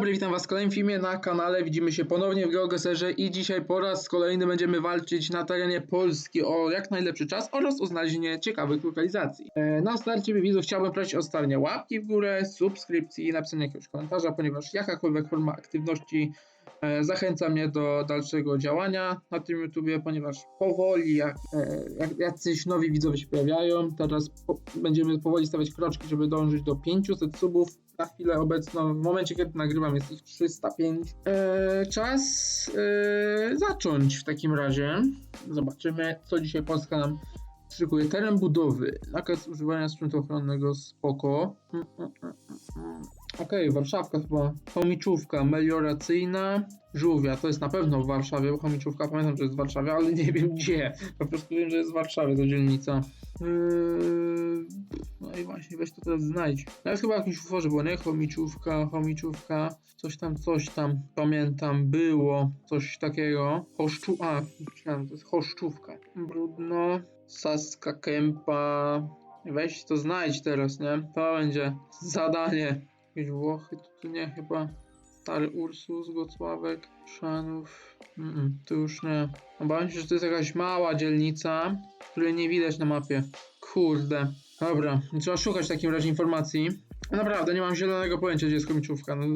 dobry, witam was w kolejnym filmie na kanale. Widzimy się ponownie w GeoGeserze i dzisiaj po raz kolejny będziemy walczyć na terenie Polski o jak najlepszy czas oraz o znalezienie ciekawych lokalizacji. E, na starcie widzów chciałbym prosić o stawienie łapki w górę, subskrypcji i napisanie jakiegoś komentarza, ponieważ jakakolwiek forma aktywności e, zachęca mnie do dalszego działania na tym YouTubie, ponieważ powoli, jak, e, jak jacyś nowi widzowie się pojawiają, teraz po, będziemy powoli stawiać kroczki, żeby dążyć do 500 subów na chwilę obecną, w momencie kiedy nagrywam jest ich 305. Eee, czas eee, zacząć w takim razie. Zobaczymy, co dzisiaj Polska nam szykuje. Teren budowy, nakaz używania sprzętu ochronnego, spoko. Mm, mm, mm, mm. Okej, Warszawka chyba. Chomiczówka melioracyjna. Żółwia, to jest na pewno w Warszawie, bo chomiczówka pamiętam, że jest w Warszawie, ale nie wiem gdzie. Po prostu wiem, że jest w Warszawie ta dzielnica. Yy, no i właśnie, weź to teraz znajdź. No jest chyba jakimś utworze, bo nie? Chomiczówka, chomiczówka, coś tam, coś tam. Pamiętam, było coś takiego. Choszczu... A, myślałem, to jest choszczówka. Brudno, Saska Kępa. Weź to znajdź teraz, nie? To będzie zadanie. Jakieś Włochy, to tu nie chyba. Stary Ursus, Gocławek, Szanów. Mm -mm, już nie. Obawiam się, że to jest jakaś mała dzielnica, której nie widać na mapie. Kurde. Dobra, trzeba szukać w takim razie informacji. Naprawdę, nie mam zielonego pojęcia, gdzie jest komiczówka. No,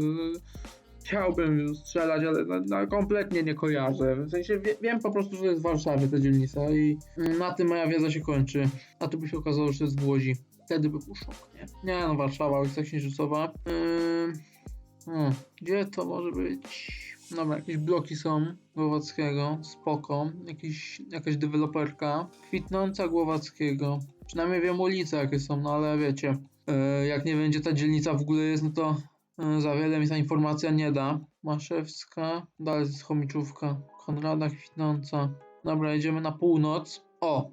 chciałbym strzelać, ale no, no, kompletnie nie kojarzę. W sensie wie, wiem po prostu, że jest w Warszawie ta dzielnica i na tym moja wiedza się kończy. A tu by się okazało, że jest w Łodzi. Wtedy by był szok, nie? Nie no, Warszawa, ulica Księżycowa. Yy... Hmm, gdzie to może być? Dobra, jakieś bloki są Głowackiego, spoko. Jakiś, jakaś deweloperka. Kwitnąca Głowackiego. Przynajmniej wiem ulice jakie są, no ale wiecie, yy, jak nie będzie ta dzielnica w ogóle jest, no to yy, za wiele mi ta informacja nie da. Maszewska, dalej jest Chomiczówka. Konrada Kwitnąca. Dobra, jedziemy na północ. O!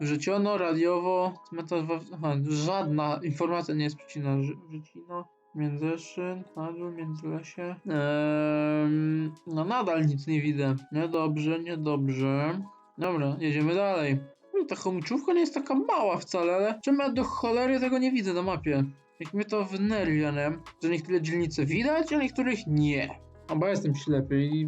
Wrzeciono, radiowo, cmentarz, aha, żadna informacja nie jest przycina. Wrzeciono, Międzyszyn, Nadół, Międzylesie. Ehm, no nadal nic nie widzę. Niedobrze, niedobrze. Dobra, jedziemy dalej. No, ta chomiczówka nie jest taka mała wcale, ale czemu ja do cholery tego nie widzę na mapie? Jak mnie to wnerwia, nie? Że niektóre dzielnice widać, a niektórych nie. A bo jestem ślepy i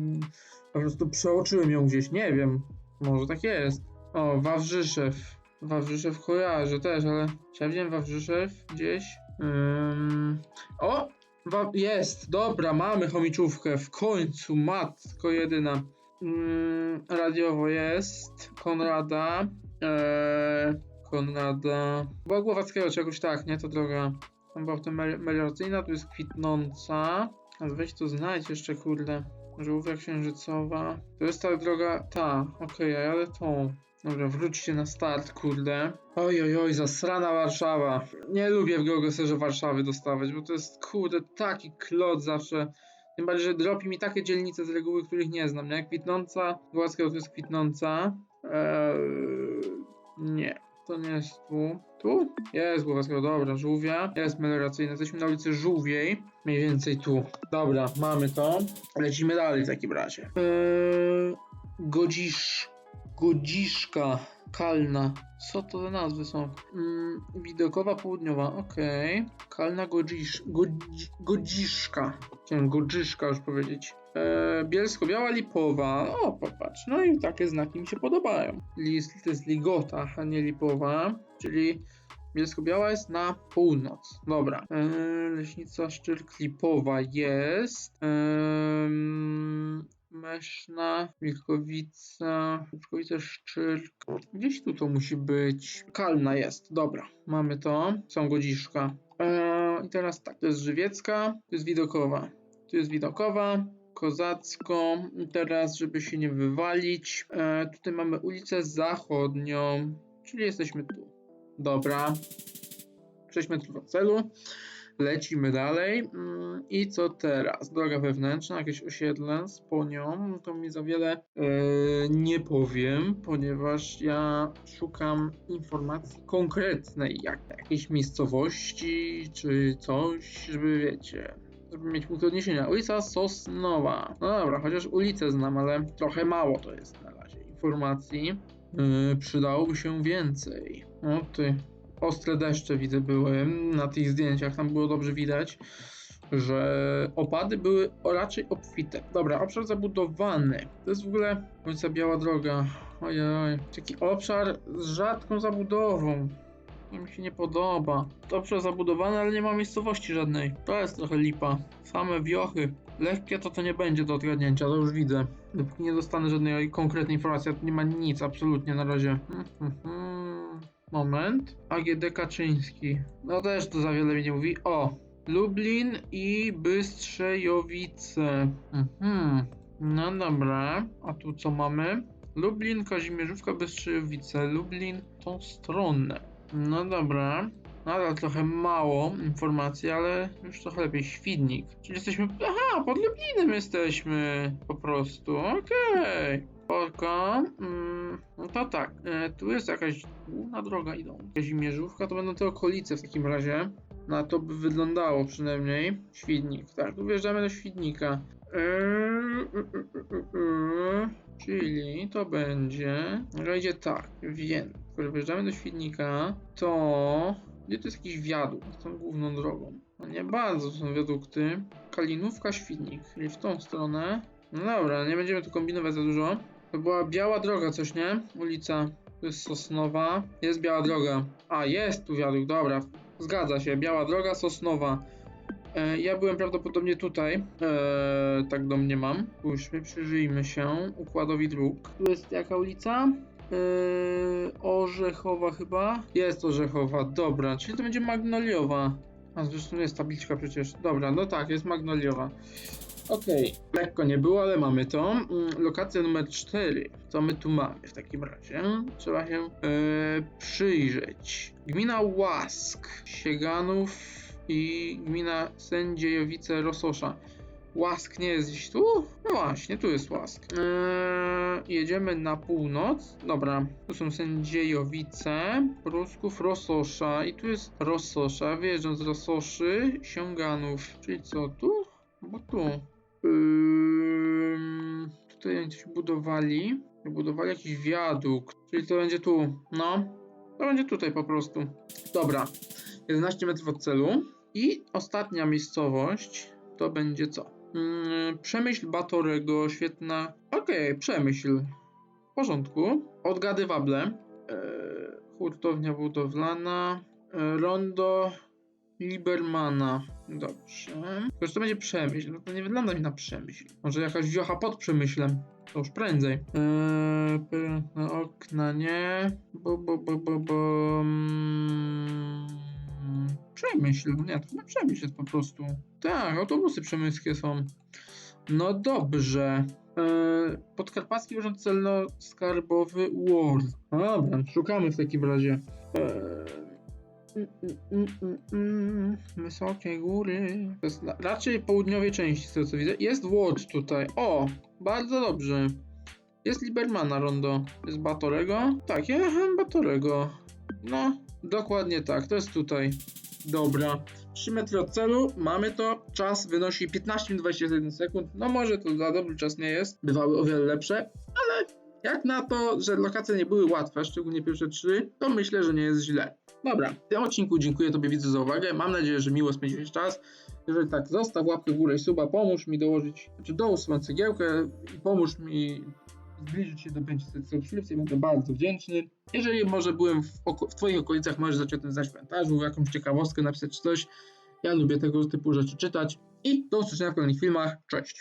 po prostu przeoczyłem ją gdzieś, nie wiem. Może tak jest. O, Wawrzyszew. Wawrzyszew kojarzę też, ale czy ja widziałem Wawrzyszew gdzieś? Ym... O! Wa- jest, dobra, mamy chomiczówkę. W końcu, matko jedyna. Ym, radiowo jest. Konrada. Eee, Konrada. Była Głowackiego czy jakoś tak, nie? To droga. Tam była w tym mel- tu jest kwitnąca. A weź to znajdź jeszcze, kurde. Żółwia księżycowa. To jest ta droga, ta. Okej, ja jadę tą. Dobra, wróćcie na start, kurde. Oj, oj, oj, zasrana Warszawa. Nie lubię w geogeserze Warszawy dostawać, bo to jest, kurde, taki klot zawsze. Tym bardziej, że dropi mi takie dzielnice z reguły, których nie znam, nie? Kwitnąca, Głowackiego to jest kwitnąca. Eee, nie, to nie jest tu. Tu? Jest Głowackiego, dobra, żółwia. Jest melioracyjny, jesteśmy na ulicy Żółwiej. Mniej więcej tu. Dobra, mamy to. Lecimy dalej w takim razie. Eee, Godzisz... Godziszka Kalna. Co to za nazwy są? Mm, widokowa południowa, okej. Kalna Godzisz, Godzi, Godziszka. Chciałem Godziszka już powiedzieć. E, Bielsko-Biała Lipowa. O, popatrz. No i takie znaki mi się podobają. List to jest Ligota, a nie Lipowa. Czyli Bielsko-Biała jest na północ. Dobra. E, Leśnica Szczyrk Lipowa jest. Ehm, Meszna, Wilkowica, Wilkowica Szczyrk. Gdzieś tu to musi być. Kalna jest, dobra. Mamy to. Są godziszka. Eee, I teraz tak, to jest Żywiecka, to jest Widokowa. Tu jest Widokowa, Kozacko. I teraz, żeby się nie wywalić, e, tutaj mamy ulicę Zachodnią, czyli jesteśmy tu. Dobra. Przejdźmy do celu. Lecimy dalej. Mm, I co teraz? Droga wewnętrzna, jakieś osiedle z ponią. No To mi za wiele e, nie powiem, ponieważ ja szukam informacji konkretnej, jak jakiejś miejscowości czy coś, żeby wiecie. Żeby mieć punkt odniesienia. Ulica Sosnowa. No dobra, chociaż ulicę znam, ale trochę mało to jest na razie informacji. Yy, przydałoby się więcej. O ty, ostre deszcze widzę były na tych zdjęciach, tam było dobrze widać. że opady były raczej obfite. Dobra, obszar zabudowany. To jest w ogóle końca biała droga. Ojej, taki obszar z rzadką zabudową. To mi się nie podoba. To obszar zabudowany, ale nie ma miejscowości żadnej. To jest trochę lipa. Same wiochy. Lekkie to to nie będzie do odgadnięcia, to już widzę. Dopóki nie dostanę żadnej konkretnej informacji, tu nie ma nic absolutnie na razie. Hmm, hmm, hmm. Moment. AGD Kaczyński. No też to za wiele mi nie mówi. O! Lublin i Bystrzejowice. Mhm. No dobra. A tu co mamy? Lublin, Kazimierzówka, Bystrzejowice. Lublin tą stronę. No dobra. Nadal trochę mało informacji, ale już trochę lepiej. Świdnik. Czyli jesteśmy... Aha, pod Lublinem jesteśmy. Po prostu. Okej. Spoko. Mm, no to tak. E, tu jest jakaś główna droga idą. Kazimierzówka to będą te okolice w takim razie. Na to by wyglądało przynajmniej. Świdnik. Tak, tu wjeżdżamy do Świdnika. Eee, e, e, e, e. Czyli to będzie. Będzie tak, więc skoro wjeżdżamy do Świdnika, to. Gdzie to jest jakiś wiadukt? Tą główną drogą. No nie bardzo są wiadukty. Kalinówka, Świdnik, czyli w tą stronę. No dobra, nie będziemy tu kombinować za dużo. To była biała droga, coś nie? Ulica. To jest Sosnowa. Jest biała droga. A, jest tu wiadukt, dobra. Zgadza się, biała droga, Sosnowa. E, ja byłem prawdopodobnie tutaj. E, tak do mnie mam. Spójrzmy, przyjrzyjmy się układowi dróg. Tu jest jaka ulica? E, Orzechowa chyba? Jest Orzechowa, dobra. Czyli to będzie Magnoliowa. A zresztą jest tabliczka przecież. Dobra, no tak, jest Magnoliowa. Okej, lekko nie było, ale mamy to. Mm, Lokacja numer 4. Co my tu mamy w takim razie? Trzeba się e, przyjrzeć. Gmina Łask, Sieganów i gmina Sędziejowice Rososza. Łask nie jest gdzieś tu? No właśnie, tu jest Łask. Eee, jedziemy na północ. Dobra, tu są Sędziejowice, Prusków, Rososza i tu jest Rososza. Wyjeżdżam z Rososzy, Siąganów. Czyli co, tu? Bo tu. Ym, tutaj oni coś budowali. Budowali jakiś wiadukt. Czyli to będzie tu. No. To będzie tutaj po prostu. Dobra. 11 metrów od celu. I ostatnia miejscowość to będzie co? Mm, Przemyśl Batorego, świetna. Okej, Przemyśl. W porządku. Odgadywable. Eee, hurtownia budowlana. E, rondo Libermana. Dobrze. Tylko, że to będzie Przemyśl. No to nie wygląda mi na Przemyśl. Może jakaś wiocha pod Przemyślem. To już prędzej. Eee, okna nie. Bo, bo, bo, bo, bo. mm, Przemyśl. Nie, to nie Przemyśl jest po prostu. Tak, autobusy przemysłskie są. No dobrze. Eee, Podkarpacki Urząd Celno-Skarbowy WORD. Dobra, szukamy w takim razie. Eee, Wysokie góry. To jest raczej południowej części, z tego co widzę. Jest Łódź tutaj. O, bardzo dobrze. Jest Libermana rondo. Jest Batorego. Tak, ja Batorego. No, dokładnie tak. To jest tutaj. Dobra. 3 metry od celu, mamy to. Czas wynosi 15 minut 21 sekund. No może to za dobry czas nie jest. Bywały o wiele lepsze, ale jak na to, że lokacje nie były łatwe, szczególnie pierwsze trzy, to myślę, że nie jest źle. Dobra, w tym odcinku dziękuję Tobie widzu za uwagę. Mam nadzieję, że miło spędziłeś czas. Jeżeli tak, zostaw łapkę w górę i suba, pomóż mi dołożyć, znaczy dołóż swoją cegiełkę i pomóż mi zbliżyć się do 500 subskrypcji, będę bardzo wdzięczny. Jeżeli może byłem w, w Twoich okolicach, możesz zacząć o tym znać w jakąś ciekawostkę napisać coś. Ja lubię tego typu rzeczy czytać i do usłyszenia w kolejnych filmach. Cześć!